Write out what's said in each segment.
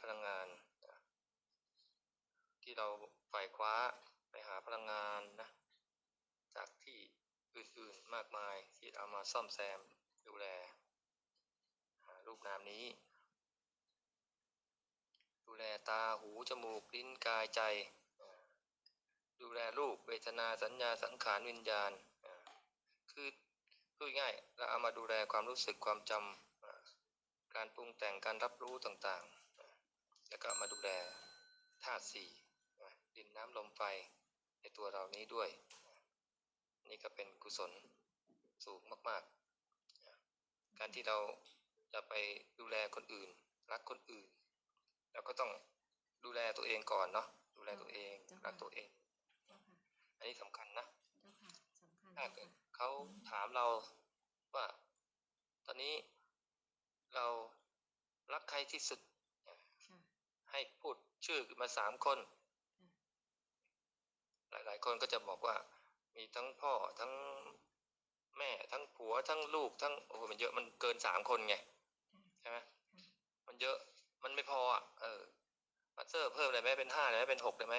พลังงานนะที่เราฝ่ายคว้าไปหาพลังงานนะจากที่อื่นๆมากมายที่เอามาซ่อมแซมดูแลรูปนามนี้ ดูแลตาหูจมูกลิ้นกายใจ ดูแลรูปเวทนาสัญญาสังขารวิญญาณคือพูดง่ายเราเอามาดูแลความรู้สึกความจำการปรุงแต่งการรับรู้ต่างๆ แล้วก็มาดูแลธาตุสี่อ่าดินน้ำลมไฟในตัวเรานี้ด้วยอ่านี่ก็เป็นกุศลสูงมากๆอ่าการที่เราจะไปดูแลคนอื่น รักคนอื่นเราก็ต้องดูแลตัวเองก่อนเนาะดูแลตัวเองเจ้าค่ะรักตัวเองเจ้าค่ะอันนี้สำคัญนะเจ้าค่ะสำคัญถ้าเจ้าเกิดค่ะเขาถามเราว่า ตอนนี้เรารักใครที่สุดค่ะ ให้พูดชื่อมาสามคนค่ะหลาย ๆ คนก็จะบอกว่า มีทั้งพ่อทั้งแม่ทั้งผัวทั้งลูกทั้งโอ้โหมันเยอะมันเกินสามคนไงค่ะใช่ไหมค่ะมันเยอะมันไม่พออะเออมาสเตอร์เพิ่มได้ไหมเป็นห้าได้ไหมเป็นหกได้ไหม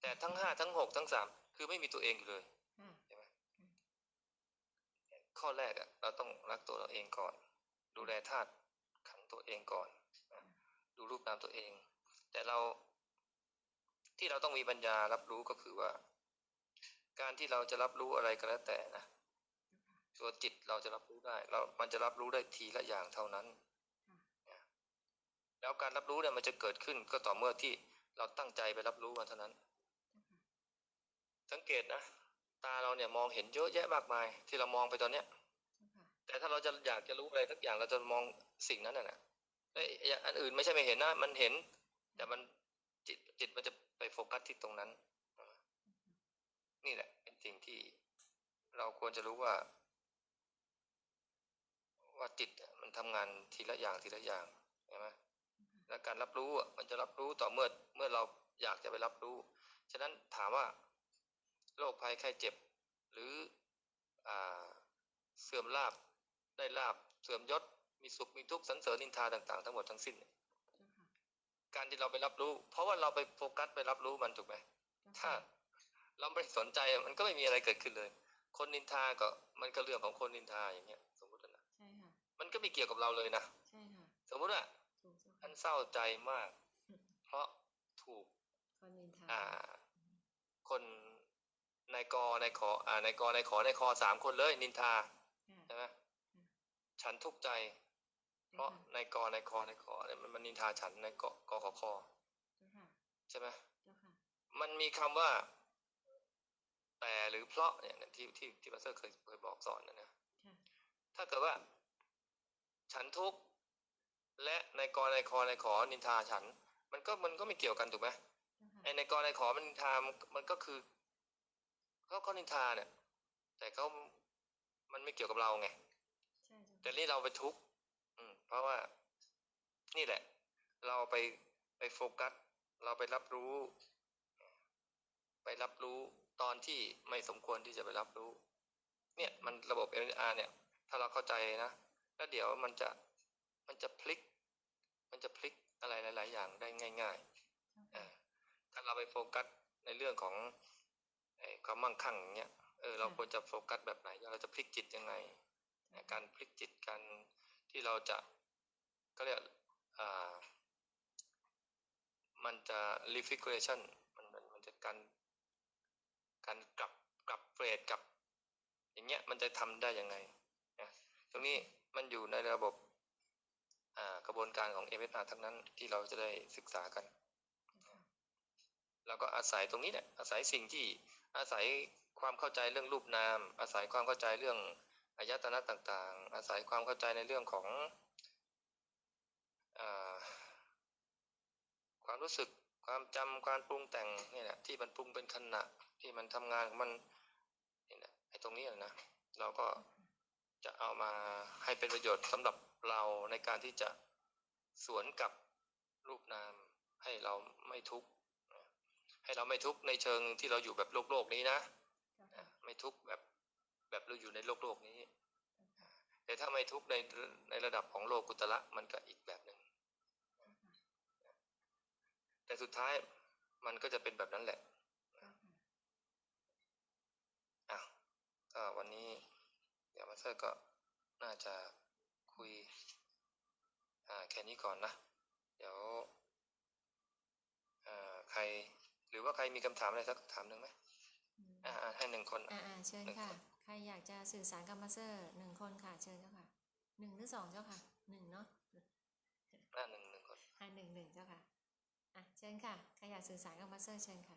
แต่ทั้งห้าทั้งหกทั้งสามคือไม่มีตัวเองอยู่เลยค่ะใช่ไหมค่ะข้อแรกอะเราต้องรักตัวเราเองก่อน ดูแลธาตุขันธ์ตัวเองก่อนอะดู รูปนามตัวเอง แต่เราที่เราต้องมีปัญญารับรู้ก็คือว่า การที่เราจะรับรู้อะไรก็แล้วแต่นะเจ้าค่ะตัวจิตเราจะรับรู้ได้ เรา มันจะรับรู้ได้ทีละอย่างเท่านั้นค่ะแล้วการรับรู้เนี่ยมันจะเกิดขึ้นก็ต่อเมื่อที่เราตั้งใจไปรับรู้มันเท่านั้นเจ้าค่ะสังเกตนะ ตาเราเนี่ยมองเห็นเยอะแยะมากมาย ที่เรามองไปตอนเนี้ยเจ้าค่ะแต่ถ้าเราจะอยากจะรู้อะไรสักอย่างเราจะมองสิ่งนั้นน่ะ ไอ้อ้อันอื่นไม่ใช่ไม่เห็นนะ มันเห็น แต่มันจิตจิตมันจะไปโฟกัสที่ตรงนั้น นี่แหละ เป็นสิ่งที่เราควรจะรู้ว่า ว่าจิตมันทำงานทีละอย่างทีละอย่างใช่ไหมและการรับรู้มันจะรับรู้ต่อเมื่อเมื่อเราอยากจะไปรับรู้ ฉะนั้นถามว่าโรคภัยไข้เจ็บ หรืออ่าเสื่อมลาบได้ลาบเสื่อมยศ มีสุขมีทุกข์สันเสริญนินทาต่างๆ ทั้งหมดทั้งสิ้นเนี่ยเจ้าค่ะการที่เราไปรับรู้ เพราะว่าเราไปโฟกัสไปรับรู้มันถูกไหมเจ้าถ้าค่ะเราไม่สนใจอะมันก็ไม่มีอะไรเกิดขึ้นเลย คนนินทาก็มันก็เรื่องของคนนินทาอย่างเงี้ย สมมตินะใช่ค่ะมันก็ไม่เกี่ยวกับเราเลยนะใช่ค่ะสมมติว่าถูกเจ้าอัค่ะนเศร้าใจมาก เพราะถูกคนนินทาอ่า คนนายกนายขออ่านายกนายขอนายคอสามคนเลยนินทาค่ะใช่ไหมอืมฉันทุกข์ใจ เพราะนายกนายคอนายขอเนี่ยมันมันนินทาฉันนายกกขอคอเจ้าค่ะใช่ไหมเจ้าค่ะมันมีคำว่า แต่หรือเพราะเนี่ยที่ที่ที่มาสเตอร์เคยเคยบอกสอนนะนะค่ะถ้าเกิดว่า ฉันทุกข์และนายกนายคอนายขอนินทาฉัน มันก็มันก็ไม่เกี่ยวกันถูกไหมเจ้าค่ะไอ้ในกรในขอมันนินทามันมันก็คือเขาเขานินทาเนี่ย แต่เขามันไม่เกี่ยวกับเราไงใช่เจ้าแต่ค่ะนี่เราไปทุกข์อืมเพ ราะว่านี่แหละ เราไปไปโฟกัส เราไปรับรู้ ไปรับรู้ตอนที่ไม่สมควรที่จะไปรับรู้ เนี่ยมันระบบ MDR เนี่ย ถ้าเราเข้าใจนะแล้วเดี๋ยวมันจะมันจะพลิก มันจะพลิกอะไรหลาย ๆ อย่างได้ง่ายๆเจ้าค่ะอ่าถ้าเราไปโฟกัสในเรื่องของไอ้ความมั่งคั่งอย่างเงี้ยเออเราควรจะโฟกัสแบบไหนเราจะพลิกจิตยังไงอ่าการพลิกจิตการที่เราจะ ก็เรียกอ่ามันจะ refiguration มันมันมันจะการการกลับกลับเฟรดกลับ อย่างเงี้ยมันจะทำได้ยังไงนะตรงนี้มันอยู่ในระบบอ่ากระบวนการของ MSR ทั้งนั้นที่เราจะได้ศึกษากันเจ้าค่ะเราก็อาศัยตรงนี้แหละอาศัยสิ่งที่อาศัยความเข้าใจเรื่องรูปนาม อาศัยความเข้าใจเรื่องอายตนะต่างๆ อาศัยความเข้าใจในเรื่องของอา ความรู้สึกความจำความปรุงแต่งนี่แหละที่มันปรุงเป็นขณะที่มันทำงานของมันนี่แหละไอ้ตรงนี้แหละนะเราก็จะเอามาให้เป็นประโยชน์สำหรับเราในการที่จะสวนกับรูปนามให้เราไม่ทุกข์ให้เราไม่ทุกข์ในเชิงที่เราอยู่แบบโลกโลกนี้นะเจ้าอะค่ะไม่ทุกข์แบบแบบเราอยู่ในโลกโลกนี้เจ้าค่ะแต่ถ้าไม่ทุกข์ในในระดับของโลกุตละมันก็อีกแบบหนึ่ง เจ้าค่ะ แต่สุดท้ายมันก็จะเป็นแบบนั้นแหละเจ้าค่ะอะก็วันนี้ เดี๋ยวมาสเตอร์ก็น่าจะคุย อ่าแค่นี้ก่อนนะ เดี๋ยวอ่าใคร หรือว่าใครมีคำถามอะไรสักถามหนึ่งไหมอืมอ่าอ่าให้หนึ่งคนอ่าอ่าเชิญหนึ่งค่ะคนใครอยากจะสื่อสารกับมาสเตอร์หนึ่งคนค่ะ เชิญเจ้าค่ะหนึ่งหรือสองเจ้าค่ะหนึ่งเนาะอ่าหนึ่งหนึ่งคนอ่าหนึ่งหนึ่งเจ้าค่ะ อะเชิญค่ะใครอยากสื่อสารกับมาสเตอร์เชิญค่ะ